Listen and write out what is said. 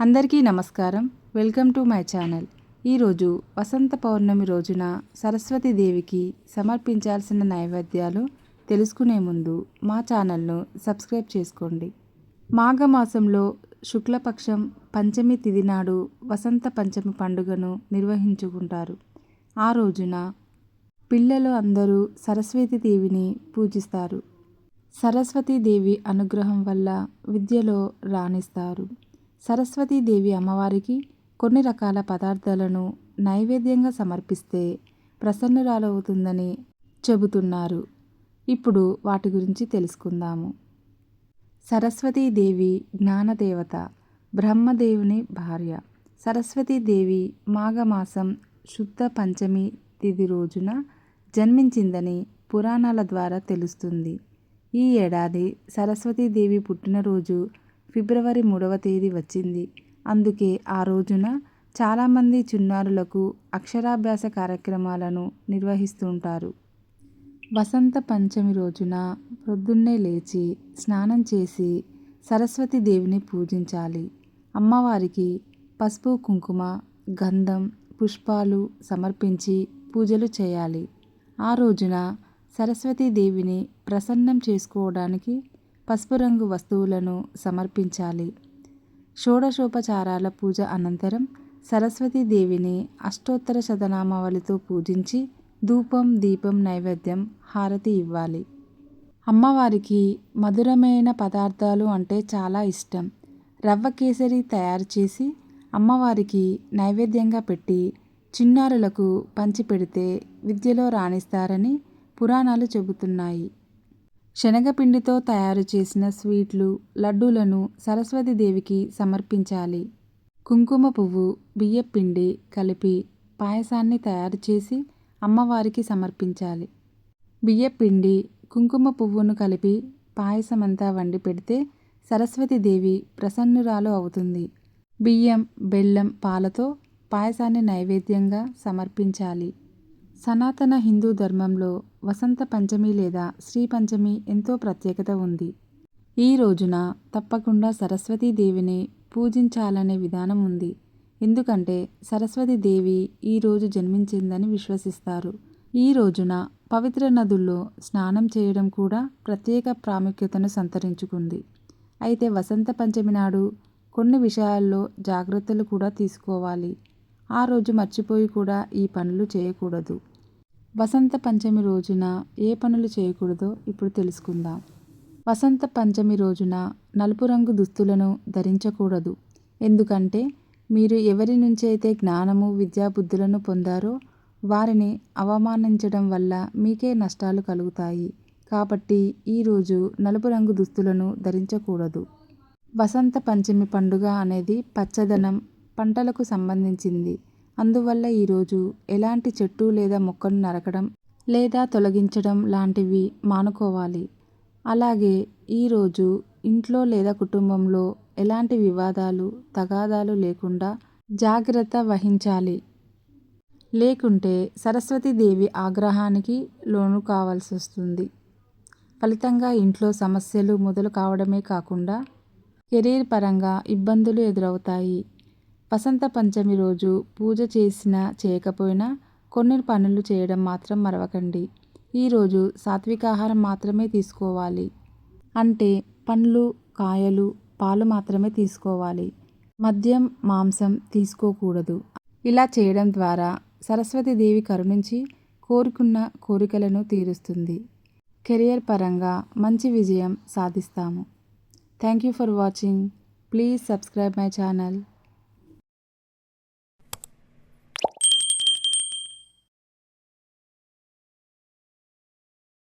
అందరికీ నమస్కారం. Welcome to my channel. ఈరోజు వసంత పౌర్ణమి రోజున సరస్వతి దేవికి సమర్పించాల్సిన నైవేద్యాలు తెలుసుకునే ముందు మా ఛానల్ను సబ్స్క్రైబ్ చేసుకోండి. మాఘమాసంలో శుక్లపక్షం పంచమి తిథి నాడు వసంత పంచమి పండుగను నిర్వహించుకుంటారు. ఆ రోజున పిల్లలు అందరూ సరస్వతి దేవిని పూజిస్తారు. సరస్వతీదేవి అనుగ్రహం వల్ల విద్యలో రాణిస్తారు. సరస్వతీదేవి అమ్మవారికి కొన్ని రకాల పదార్థాలను నైవేద్యంగా సమర్పిస్తే ప్రసన్నురాలవుతుందని చెబుతున్నారు. ఇప్పుడు వాటి గురించి తెలుసుకుందాము. సరస్వతీదేవి జ్ఞానదేవత బ్రహ్మదేవుని భార్య. సరస్వతీదేవి మాఘమాసం శుద్ధ పంచమి తిథి రోజున జన్మించిందని పురాణాల ద్వారా తెలుస్తుంది. ఈ ఏడాది సరస్వతీదేవి పుట్టినరోజు ఫిబ్రవరి మూడవ తేదీ వచ్చింది. అందుకే ఆ రోజున చాలామంది చిన్నారులకు అక్షరాభ్యాస కార్యక్రమాలను నిర్వహిస్తుంటారు. వసంత పంచమి రోజున ప్రొద్దున్నే లేచి స్నానం చేసి సరస్వతి దేవిని పూజించాలి. అమ్మవారికి పసుపు కుంకుమ గంధం పుష్పాలు సమర్పించి పూజలు చేయాలి. ఆ రోజున సరస్వతీదేవిని ప్రసన్నం చేసుకోవడానికి పసుపు రంగు వస్తువులను సమర్పించాలి. షోడశోపచారాల పూజ అనంతరం సరస్వతీదేవిని అష్టోత్తర శతనామావళితో పూజించి ధూపం దీపం నైవేద్యం హారతి ఇవ్వాలి. అమ్మవారికి మధురమైన పదార్థాలు అంటే చాలా ఇష్టం. రవ్వ కేసరి తయారు చేసి అమ్మవారికి నైవేద్యంగా పెట్టి చిన్నారులకు పంచిపెడితే విద్యలో రాణిస్తారని పురాణాలు చెబుతున్నాయి. శనగపిండితో తయారు చేసిన స్వీట్లు లడ్డూలను సరస్వతీదేవికి సమర్పించాలి. కుంకుమ పువ్వు బియ్యపిండి కలిపి పాయసాన్ని తయారు చేసి అమ్మవారికి సమర్పించాలి. బియ్యపిండి కుంకుమ పువ్వును కలిపి పాయసమంతా వండి పెడితే సరస్వతీదేవి ప్రసన్నురాలు అవుతుంది. బియ్యం బెల్లం పాలతో పాయసాన్ని నైవేద్యంగా సమర్పించాలి. సనాతన హిందూ ధర్మంలో వసంత పంచమి లేదా శ్రీ పంచమి ఎంతో ప్రత్యేకత ఉంది. ఈ రోజున తప్పకుండా సరస్వతీదేవిని పూజించాలనే విధానం ఉంది. ఎందుకంటే సరస్వతీదేవి ఈరోజు జన్మించిందని విశ్వసిస్తారు. ఈ రోజున పవిత్ర నదుల్లో స్నానం చేయడం కూడా ప్రత్యేక ప్రాముఖ్యతను సంతరించుకుంది. అయితే వసంత పంచమి నాడు కొన్ని విషయాల్లో జాగ్రత్తలు కూడా తీసుకోవాలి. ఆ రోజు మర్చిపోయి కూడా ఈ పనులు చేయకూడదు. వసంత పంచమి రోజున ఏ పనులు చేయకూడదో ఇప్పుడు తెలుసుకుందాం. వసంత పంచమి రోజున నలుపు రంగు దుస్తులను ధరించకూడదు. ఎందుకంటే మీరు ఎవరి నుంచి అయితే జ్ఞానము విద్యాబుద్ధులను పొందారో వారిని అవమానించడం వల్ల మీకే నష్టాలు కలుగుతాయి. కాబట్టి ఈరోజు నలుపు రంగు దుస్తులను ధరించకూడదు. వసంత పంచమి పండుగ అనేది పచ్చదనం పంటలకు సంబంధించింది. అందువల్ల ఈరోజు ఎలాంటి చెట్టు లేదా మొక్కను నరకడం లేదా తొలగించడం లాంటివి మానుకోవాలి. అలాగే ఈరోజు ఇంట్లో లేదా కుటుంబంలో ఎలాంటి వివాదాలు తగాదాలు లేకుండా జాగ్రత్త వహించాలి. లేకుంటే సరస్వతీదేవి ఆగ్రహానికి లోను కావాల్సి వస్తుంది. ఫలితంగా ఇంట్లో సమస్యలు మొదలు కావడమే కాకుండా కెరీర్ పరంగా ఇబ్బందులు ఎదురవుతాయి. వసంత పంచమి రోజు పూజ చేసినా చేయకపోయినా కొన్ని పనులు చేయడం మాత్రం మరవకండి. ఈరోజు సాత్వికాహారం మాత్రమే తీసుకోవాలి. అంటే పండ్లు కాయలు పాలు మాత్రమే తీసుకోవాలి. మద్యం మాంసం తీసుకోకూడదు. ఇలా చేయడం ద్వారా సరస్వతీదేవి కరుణించి కోరుకున్న కోరికలను తీరుస్తుంది. కెరియర్ పరంగా మంచి విజయం సాధిస్తాము. Thank you for watching. Please subscribe my channel.